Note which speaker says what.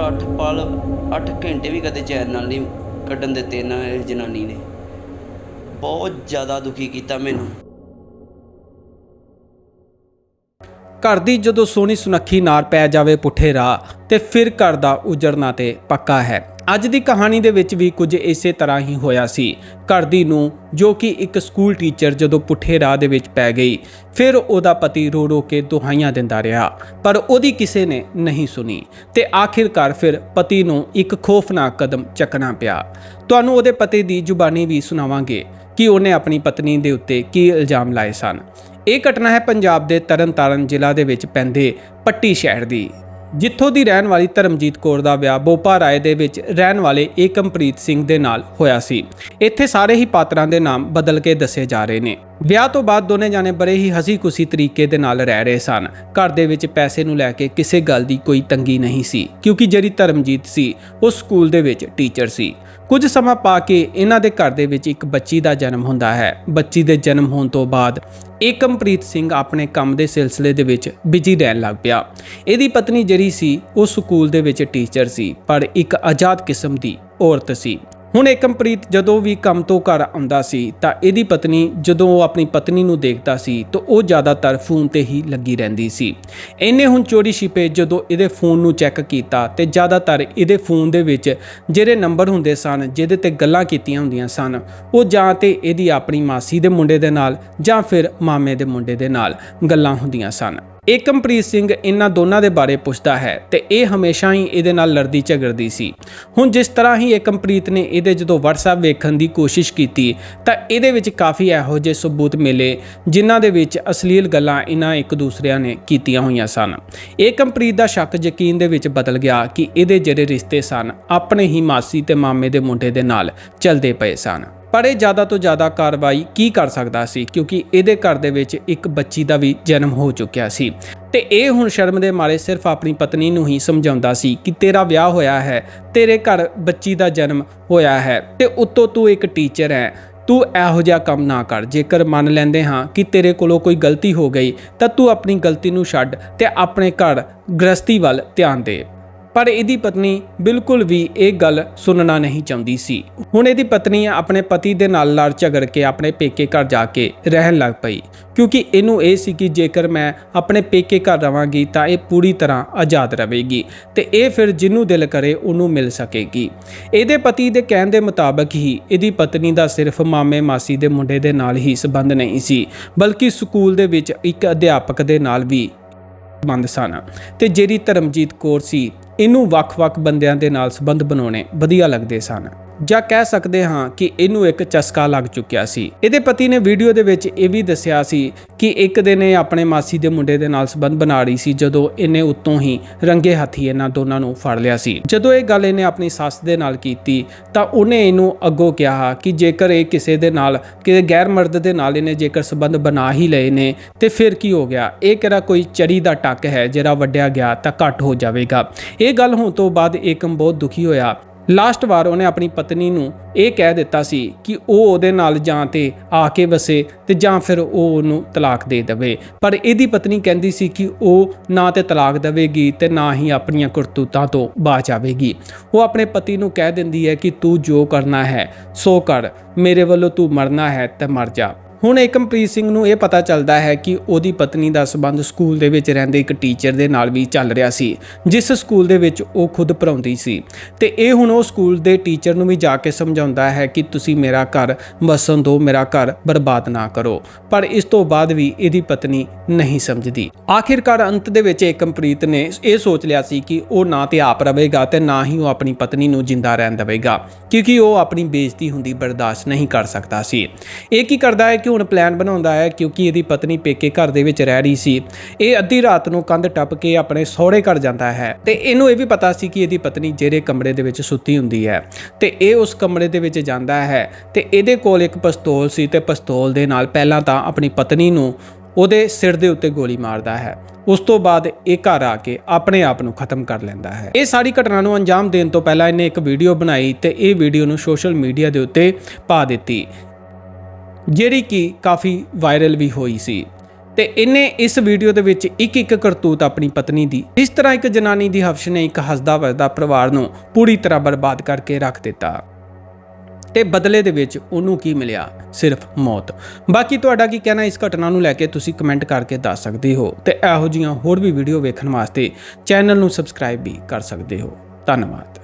Speaker 1: ਪੂਰਾ 8 ਪਲ 8 ਘੰਟੇ ਵੀ ਕਦੇ ਚੈਨ ਨਾਲ ਨਹੀਂ ਕੱਢਣ ਦਿੱਤੇ ਨਾ ਇਸ ਜਨਾਨੀ ਨੇ। ਬਹੁਤ ਜ਼ਿਆਦਾ ਦੁਖੀ ਕੀਤਾ ਮੈਨੂੰ।
Speaker 2: ਘਰ ਦੀ ਜਦੋਂ ਸੋਹਣੀ ਸੁਨੱਖੀ ਨਾਰ ਪੈ ਜਾਵੇ ਪੁੱਠੇ ਰਾਹ, ਤੇ ਫਿਰ ਘਰ ਦਾ ਉਜੜਨਾ ਤੇ ਪੱਕਾ ਹੈ। ਅੱਜ ਦੀ ਕਹਾਣੀ ਦੇ ਵਿੱਚ ਵੀ ਕੁਝ ਇਸੇ ਤਰ੍ਹਾਂ ਹੀ ਹੋਇਆ ਸੀ। ਘਰ ਦੀ ਨੂੰ ਜੋ ਕਿ ਇੱਕ ਸਕੂਲ ਟੀਚਰ ਜਦੋਂ ਪੁੱਠੇ ਰਾਹ ਦੇ ਵਿੱਚ ਪੈ ਗਈ, ਫਿਰ ਉਹਦਾ ਪਤੀ ਰੋ ਰੋ ਕੇ ਦੁਹਾਈਆਂ ਦਿੰਦਾ ਰਿਹਾ, ਪਰ ਉਹਦੀ ਕਿਸੇ ਨੇ ਨਹੀਂ ਸੁਣੀ ਤੇ ਆਖਿਰਕਾਰ ਫਿਰ ਪਤੀ ਨੂੰ ਇੱਕ ਖੌਫਨਾਕ ਕਦਮ ਚੱਕਣਾ ਪਿਆ। ਤੁਹਾਨੂੰ ਉਹਦੇ ਪਤੀ ਦੀ ਜ਼ੁਬਾਨੀ ਵੀ ਸੁਣਾਵਾਂਗੇ ਕਿ ਉਹਨੇ ਆਪਣੀ ਪਤਨੀ ਦੇ ਉੱਤੇ ਕੀ ਇਲਜ਼ਾਮ ਲਾਏ ਸਨ। ਇਹ ਘਟਨਾ ਹੈ ਪੰਜਾਬ ਦੇ ਤਰਨਤਾਰਨ ਜ਼ਿਲ੍ਹਾ ਦੇ ਵਿੱਚ ਪੈਂਦੇ ਪੱਟੀ ਸ਼ਹਿਰ ਦੀ। ਜਿੱਥੋਂ ਦੀ ਰਹਿਣ ਵਾਲੀ ਧਰਮਜੀਤ ਕੌਰ ਦਾ ਵਿਆਹ ਬੋਪਾ ਰਾਏ ਦੇ ਵਿੱਚ ਰਹਿਣ ਵਾਲੇ ਏਕਮਪ੍ਰੀਤ ਸਿੰਘ ਦੇ ਨਾਲ ਹੋਇਆ ਸੀ। ਇੱਥੇ ਸਾਰੇ ਹੀ ਪਾਤਰਾਂ ਦੇ ਨਾਮ ਬਦਲ ਕੇ ਦੱਸੇ ਜਾ ਰਹੇ ਨੇ। ਵਿਆਹ ਤੋਂ ਬਾਅਦ ਦੋਨੇ ਜਾਣੇ ਬੜੇ ਹੀ ਹਸੀ-ਖੁਸ਼ੀ ਤਰੀਕੇ ਦੇ ਨਾਲ ਰਹਿ ਰਹੇ ਸਨ। ਘਰ ਦੇ ਵਿੱਚ ਪੈਸੇ ਨੂੰ ਲੈ ਕੇ ਕਿਸੇ ਗੱਲ ਦੀ ਕੋਈ ਤੰਗੀ ਨਹੀਂ ਸੀ, ਕਿਉਂਕਿ ਜਿਹੜੀ ਧਰਮਜੀਤ ਸੀ, ਉਹ ਸਕੂਲ ਦੇ ਵਿੱਚ ਟੀਚਰ ਸੀ। ਕੁਝ ਸਮਾਂ ਪਾ ਕੇ ਇਹਨਾਂ ਦੇ ਘਰ ਦੇ ਵਿੱਚ ਇੱਕ ਬੱਚੀ ਦਾ ਜਨਮ ਹੁੰਦਾ ਹੈ। ਬੱਚੀ ਦੇ ਜਨਮ ਹੋਣ ਤੋਂ ਬਾਅਦ ਏਕਮਪ੍ਰੀਤ ਸਿੰਘ ਆਪਣੇ ਕੰਮ ਦੇ ਸਿਲਸਿਲੇ ਦੇ ਵਿੱਚ ਬਿਜ਼ੀ ਰਹਿਣ ਲੱਗ ਪਿਆ। ਇਹਦੀ ਪਤਨੀ ਜਿਹੜੀ ਸੀ, ਉਹ ਸਕੂਲ ਦੇ ਵਿੱਚ ਟੀਚਰ ਸੀ, ਪਰ ਇੱਕ ਆਜ਼ਾਦ ਕਿਸਮ ਦੀ ਔਰਤ ਸੀ। ਹੁਣ ਏਕਮਪ੍ਰੀਤ ਜਦੋਂ ਵੀ ਕੰਮ ਤੋਂ ਘਰ ਆਉਂਦਾ ਸੀ, ਤਾਂ ਇਹਦੀ ਪਤਨੀ ਜਦੋਂ ਉਹ ਆਪਣੀ ਪਤਨੀ ਨੂੰ ਦੇਖਦਾ ਸੀ, ਤਾਂ ਉਹ ਜ਼ਿਆਦਾਤਰ ਫੋਨ ਤੇ ਹੀ ਲੱਗੀ ਰਹਿੰਦੀ ਸੀ। ਇਹਨੇ ਹੁਣ ਚੋਰੀ ਛਿਪੇ ਜਦੋਂ ਇਹਦੇ ਫੋਨ ਨੂੰ ਚੈੱਕ ਕੀਤਾ ਤੇ ਜ਼ਿਆਦਾਤਰ ਇਹਦੇ ਫੋਨ ਦੇ ਵਿੱਚ ਜਿਹੜੇ ਨੰਬਰ ਹੁੰਦੇ ਸਨ, ਜਿਹਦੇ ਤੇ ਗੱਲਾਂ ਕੀਤੀਆਂ ਹੁੰਦੀਆਂ ਸਨ, ਉਹ ਜਾਂ ਤੇ ਇਹਦੀ ਆਪਣੀ ਮਾਸੀ ਦੇ ਮੁੰਡੇ ਦੇ ਨਾਲ ਜਾਂ ਫਿਰ ਮਾਮੇ ਦੇ ਮੁੰਡੇ ਦੇ ਨਾਲ ਗੱਲਾਂ ਹੁੰਦੀਆਂ ਸਨ। ਏਕਮਪ੍ਰੀਤ ਸਿੰਘ ਇਹਨਾਂ ਦੋਨਾਂ ਦੇ ਬਾਰੇ ਪੁੱਛਦਾ ਹੈ ਤੇ ਇਹ ਹਮੇਸ਼ਾ ਹੀ ਇਹਦੇ ਨਾਲ ਲੜਦੀ ਝਗੜਦੀ ਸੀ। ਹੁਣ ਜਿਸ ਤਰ੍ਹਾਂ ਹੀ ਏਕਮਪ੍ਰੀਤ ਨੇ ਇਹਦੇ ਜਦੋਂ WhatsApp ਵੇਖਣ ਦੀ ਕੋਸ਼ਿਸ਼ ਕੀਤੀ, ਤਾਂ ਇਹਦੇ ਵਿੱਚ ਕਾਫੀ ਇਹੋ ਜਿਹੇ ਸਬੂਤ ਮਿਲੇ, ਜਿਨ੍ਹਾਂ ਦੇ ਵਿੱਚ ਅਸ਼ਲੀਲ ਗੱਲਾਂ ਇਹਨਾਂ ਇੱਕ ਦੂਸਰਿਆਂ ਨੇ ਕੀਤੀਆਂ ਹੋਈਆਂ ਸਨ। ਏਕਮਪ੍ਰੀਤ ਦਾ ਸ਼ੱਕ ਯਕੀਨ ਦੇ ਵਿੱਚ ਬਦਲ ਗਿਆ ਕਿ ਇਹਦੇ ਜਿਹੜੇ ਰਿਸ਼ਤੇ ਸਨ, ਆਪਣੇ ਹੀ ਮਾਸੀ ਤੇ ਮਾਮੇ ਦੇ ਮੁੰਡੇ ਦੇ ਨਾਲ ਚੱਲਦੇ ਪਏ ਸਨ। ਪਰ ਇਹ ਜ਼ਿਆਦਾ ਤੋਂ ਜ਼ਿਆਦਾ ਕਾਰਵਾਈ ਕੀ ਕਰ ਸਕਦਾ ਸੀ? ਕਿਉਂਕਿ ਇਹਦੇ ਘਰ ਦੇ ਵਿੱਚ ਇੱਕ ਬੱਚੀ ਦਾ ਵੀ ਜਨਮ ਹੋ ਚੁੱਕਿਆ ਸੀ। ਤੇ ਇਹ ਹੁਣ ਸ਼ਰਮ ਦੇ ਮਾਰੇ ਸਿਰਫ ਆਪਣੀ ਪਤਨੀ ਨੂੰ ਹੀ ਸਮਝਾਉਂਦਾ ਸੀ ਕਿ ਤੇਰਾ ਵਿਆਹ ਹੋਇਆ ਹੈ, ਤੇਰੇ ਘਰ ਬੱਚੀ ਦਾ ਜਨਮ ਹੋਇਆ ਹੈ ਤੇ ਉੱਤੋਂ ਤੂੰ ਇੱਕ ਟੀਚਰ ਹੈ। ਤੂੰ ਇਹੋ ਜਿਹਾ ਕੰਮ ਨਾ ਕਰ। ਜੇਕਰ ਮੰਨ ਲੈਂਦੇ ਹਾਂ ਕਿ ਤੇਰੇ ਕੋਲੋਂ ਕੋਈ ਗਲਤੀ ਹੋ ਗਈ, ਤਾਂ ਤੂੰ ਆਪਣੀ ਗਲਤੀ ਨੂੰ ਛੱਡ ਤੇ ਆਪਣੇ ਘਰ ਗ੍ਰਸਤੀ ਵੱਲ ਧਿਆਨ ਦੇ। ਪਰ ਇਹਦੀ ਪਤਨੀ ਬਿਲਕੁਲ ਵੀ ਇਹ ਗੱਲ ਸੁਣਨਾ ਨਹੀਂ ਚਾਹੁੰਦੀ ਸੀ। ਹੁਣ ਇਹਦੀ ਪਤਨੀ ਆਪਣੇ ਪਤੀ ਦੇ ਨਾਲ ਲੜ ਝਗੜ ਕੇ ਆਪਣੇ ਪੇਕੇ ਘਰ ਜਾ ਕੇ ਰਹਿਣ ਲੱਗ ਪਈ। ਕਿਉਂਕਿ ਇਹਨੂੰ ਇਹ ਸੀ ਕਿ ਜੇਕਰ ਮੈਂ ਆਪਣੇ ਪੇਕੇ ਘਰ ਰਵਾਂਗੀ ਤਾਂ ਇਹ ਪੂਰੀ ਤਰ੍ਹਾਂ ਆਜ਼ਾਦ ਰਹੇਗੀ ਤੇ ਇਹ ਫਿਰ ਜਿਹਨੂੰ ਦਿਲ ਕਰੇ ਉਹਨੂੰ ਮਿਲ ਸਕੇਗੀ। ਇਹਦੇ ਪਤੀ ਦੇ ਕਹਿਣ ਦੇ ਮੁਤਾਬਕ ਹੀ ਇਹਦੀ ਪਤਨੀ ਦਾ ਸਿਰਫ ਮਾਮੇ ਮਾਸੀ ਦੇ ਮੁੰਡੇ ਦੇ ਨਾਲ ਹੀ ਸੰਬੰਧ ਨਹੀਂ ਸੀ, ਬਲਕਿ ਸਕੂਲ ਦੇ ਵਿੱਚ ਇੱਕ ਅਧਿਆਪਕ ਦੇ ਨਾਲ ਵੀ ਬੰਦ ਸਨ। ਤੇ ਜਿਹੜੀ ਧਰਮਜੀਤ ਕੌਰ ਸੀ ਇਹਨੂੰ ਵੱਖ-ਵੱਖ ਬੰਦਿਆਂ ਦੇ ਨਾਲ ਸੰਬੰਧ ਬਣਾਉਣੇ ਵਧੀਆ ਲੱਗਦੇ ਸਨ। ਜਾਂ ਕਹਿ ਸਕਦੇ ਹਾਂ ਕਿ ਇਹਨੂੰ ਇੱਕ ਚਸਕਾ ਲੱਗ ਚੁੱਕਿਆ ਸੀ। ਇਹਦੇ ਪਤੀ ਨੇ ਵੀਡੀਓ ਦੇ ਵਿੱਚ ਇਹ ਵੀ ਦੱਸਿਆ ਸੀ ਕਿ ਇੱਕ ਦਿਨ ਇਹ ਆਪਣੇ ਮਾਸੀ ਦੇ ਮੁੰਡੇ ਦੇ ਨਾਲ ਸੰਬੰਧ ਬਣਾ ਰਹੀ ਸੀ, ਜਦੋਂ ਇਹਨੇ ਉੱਤੋਂ ਹੀ ਰੰਗੇ ਹੱਥੀ ਇਹਨਾਂ ਦੋਨਾਂ ਨੂੰ ਫੜ ਲਿਆ ਸੀ। ਜਦੋਂ ਇਹ ਗੱਲ ਇਹਨੇ ਆਪਣੀ ਸੱਸ ਦੇ ਨਾਲ ਕੀਤੀ, ਤਾਂ ਉਹਨੇ ਇਹਨੂੰ ਅੱਗੋਂ ਕਿਹਾ ਕਿ ਜੇਕਰ ਇਹ ਕਿਸੇ ਦੇ ਨਾਲ, ਕਿਸੇ ਗੈਰ ਮਰਦ ਦੇ ਨਾਲ ਇਹਨੇ ਜੇਕਰ ਸੰਬੰਧ ਬਣਾ ਹੀ ਲਏ ਨੇ, ਤੇ ਫਿਰ ਕੀ ਹੋ ਗਿਆ? ਇਹ ਕਿਹੜਾ ਕੋਈ ਚੜੀ ਦਾ ਟੱਕ ਹੈ ਜਿਹੜਾ ਵੱਡਿਆ ਗਿਆ ਤਾਂ ਘੱਟ ਹੋ ਜਾਵੇਗਾ। ਇਹ ਗੱਲ ਹੋਣ ਤੋਂ ਬਾਅਦ ਏਕਮ ਬਹੁਤ ਦੁਖੀ ਹੋਇਆ। ਲਾਸਟ ਵਾਰ ਉਹਨੇ ਆਪਣੀ ਪਤਨੀ ਨੂੰ ਇਹ ਕਹਿ ਦਿੱਤਾ ਸੀ ਕਿ ਉਹ ਉਹਦੇ ਨਾਲ ਜਾਂ ਤੇ ਆ ਕੇ ਵਸੇ ਤੇ ਜਾਂ ਫਿਰ ਉਹ ਉਹਨੂੰ ਤਲਾਕ ਦੇ ਦੇਵੇ। ਪਰ ਇਹਦੀ ਪਤਨੀ ਕਹਿੰਦੀ ਸੀ ਕਿ ਉਹ ਨਾ ਤੇ ਤਲਾਕ ਦੇਵੇਗੀ ਤੇ ਨਾ ਹੀ ਆਪਣੀਆਂ ਕਰਤੂਤਾਂ ਤੋਂ ਬਾਚ ਆਵੇਗੀ ਉਹ ਆਪਣੇ ਪਤੀ ਨੂੰ ਕਹਿ ਦਿੰਦੀ ਹੈ ਕਿ ਤੂੰ ਜੋ ਕਰਨਾ ਹੈ, ਸੋ ਕਰ। ਮੇਰੇ ਵੱਲੋਂ ਤੂੰ ਮਰਨਾ ਹੈ ਤੇ ਮਰ ਜਾ। ਹੁਣ ਏਕਮਪ੍ਰੀਤ ਸਿੰਘ ਨੂੰ ਇਹ ਪਤਾ ਚੱਲਦਾ ਹੈ ਕਿ ਉਹਦੀ ਪਤਨੀ ਦਾ ਸਬੰਧ ਸਕੂਲ ਦੇ ਵਿੱਚ ਰਹਿੰਦੇ ਇੱਕ ਟੀਚਰ ਦੇ ਨਾਲ ਵੀ ਚੱਲ ਰਿਹਾ ਸੀ, ਜਿਸ ਸਕੂਲ ਦੇ ਵਿੱਚ ਉਹ ਖੁਦ ਪੜਾਉਂਦੀ ਸੀ। ਤੇ ਇਹ ਹੁਣ ਉਹ ਸਕੂਲ ਦੇ ਟੀਚਰ ਨੂੰ ਵੀ ਜਾ ਕੇ ਸਮਝਾਉਂਦਾ ਹੈ ਕਿ ਤੁਸੀਂ ਮੇਰਾ ਘਰ ਵਸਣ ਦਿਓ ਮੇਰਾ ਘਰ ਬਰਬਾਦ ਨਾ ਕਰੋ। ਪਰ ਇਸ ਤੋਂ ਬਾਅਦ ਵੀ ਇਹਦੀ ਪਤਨੀ ਨਹੀਂ ਸਮਝਦੀ। ਆਖਿਰਕਾਰ ਅੰਤ ਦੇ ਵਿੱਚ ਏਕਮਪ੍ਰੀਤ ਨੇ ਇਹ ਸੋਚ ਲਿਆ ਸੀ ਕਿ ਉਹ ਨਾ ਤੇ ਆਪ ਰਹੇਗਾ ਤੇ ਨਾ ਹੀ ਉਹ ਆਪਣੀ ਪਤਨੀ ਨੂੰ ਜਿੰਦਾ ਰਹਿਣ ਦੇਵੇਗਾ, ਕਿਉਂਕਿ ਉਹ ਆਪਣੀ ਬੇਇੱਜ਼ਤੀ ਹੁੰਦੀ ਬਰਦਾਸ਼ਤ ਨਹੀਂ ਕਰ ਸਕਦਾ ਸੀ। ਇਹ ਕੀ ਕਰਦਾ ਹੈ ਕਿ ਕਿ ਹੁਣ ਪਲਾਨ ਬਣਾਉਂਦਾ ਹੈ, ਕਿਉਂਕਿ ਇਹਦੀ ਪਤਨੀ ਪੇਕੇ ਘਰ ਦੇ ਵਿੱਚ ਰਹਿ ਰਹੀ ਸੀ। ਇਹ ਅੱਧੀ ਰਾਤ ਨੂੰ ਕੰਧ ਟੱਪ ਕੇ ਆਪਣੇ ਸਹੁਰੇ ਘਰ ਜਾਂਦਾ ਹੈ। ਤੇ ਇਹਨੂੰ ਇਹ ਵੀ ਪਤਾ ਸੀ ਕਿ ਇਹਦੀ ਪਤਨੀ ਜਿਹੜੇ ਕਮਰੇ ਦੇ ਵਿੱਚ ਸੁੱਤੀ ਹੁੰਦੀ ਹੈ। ਤੇ ਇਹ ਉਸ ਕਮਰੇ ਦੇ ਵਿੱਚ ਜਾਂਦਾ ਹੈ ਤੇ ਇਹਦੇ ਕੋਲ ਇੱਕ ਪਿਸਤੌਲ ਸੀ ਤੇ ਪਿਸਤੌਲ ਦੇ ਨਾਲ ਪਹਿਲਾਂ ਤਾਂ ਆਪਣੀ ਪਤਨੀ ਨੂੰ ਉਹਦੇ ਸਿਰ ਦੇ ਉੱਤੇ ਗੋਲੀ ਮਾਰਦਾ ਹੈ। ਉਸ ਤੋਂ ਬਾਅਦ ਇਹ ਘਰ ਆ ਕੇ ਆਪਣੇ ਆਪ ਨੂੰ ਖਤਮ ਕਰ ਲੈਂਦਾ ਹੈ। ਇਹ ਸਾਰੀ ਘਟਨਾ ਨੂੰ ਅੰਜਾਮ ਦੇਣ ਤੋਂ ਪਹਿਲਾਂ ਇਹਨੇ ਇੱਕ ਵੀਡੀਓ ਬਣਾਈ ਤੇ ਇਹ ਵੀਡੀਓ ਨੂੰ ਸੋਸ਼ਲ ਮੀਡੀਆ ਦੇ ਉੱਤੇ ਪਾ ਦਿੱਤੀ। ਜਿਹੜੀ ਕਿ ਕਾਫੀ ਵਾਇਰਲ ਵੀ ਹੋਈ ਸੀ। ਤੇ ਇਹਨੇ ਇਸ ਵੀਡੀਓ ਦੇ ਵਿੱਚ ਇੱਕ ਇੱਕ ਕਰਤੂਤ ਆਪਣੀ ਪਤਨੀ ਦੀ ਇਸ ਤਰ੍ਹਾਂ ਇੱਕ ਜਨਾਨੀ ਦੀ ਹਫਸ਼ ਨੇ ਇੱਕ ਹੱਸਦਾ ਵਸਦਾ ਪਰਿਵਾਰ ਨੂੰ ਪੂਰੀ ਤਰ੍ਹਾਂ ਬਰਬਾਦ ਕਰਕੇ ਰੱਖ ਦਿੱਤਾ। ਤੇ ਬਦਲੇ ਦੇ ਵਿੱਚ ਉਹਨੂੰ ਕੀ ਮਿਲਿਆ? ਸਿਰਫ ਮੌਤ। ਬਾਕੀ ਤੁਹਾਡਾ ਕੀ ਕਹਿਣਾ ਇਸ ਘਟਨਾ ਨੂੰ ਲੈ ਕੇ ਤੁਸੀਂ ਕਮੈਂਟ ਕਰਕੇ ਦੱਸ ਸਕਦੇ ਹੋ ਤੇ ਇਹੋ ਜੀਆਂ ਹੋਰ ਵੀ ਵੀਡੀਓ ਵੇਖਣ ਵਾਸਤੇ ਚੈਨਲ ਨੂੰ ਸਬਸਕ੍ਰਾਈਬ ਵੀ ਕਰ ਸਕਦੇ ਹੋ। ਧੰਨਵਾਦ।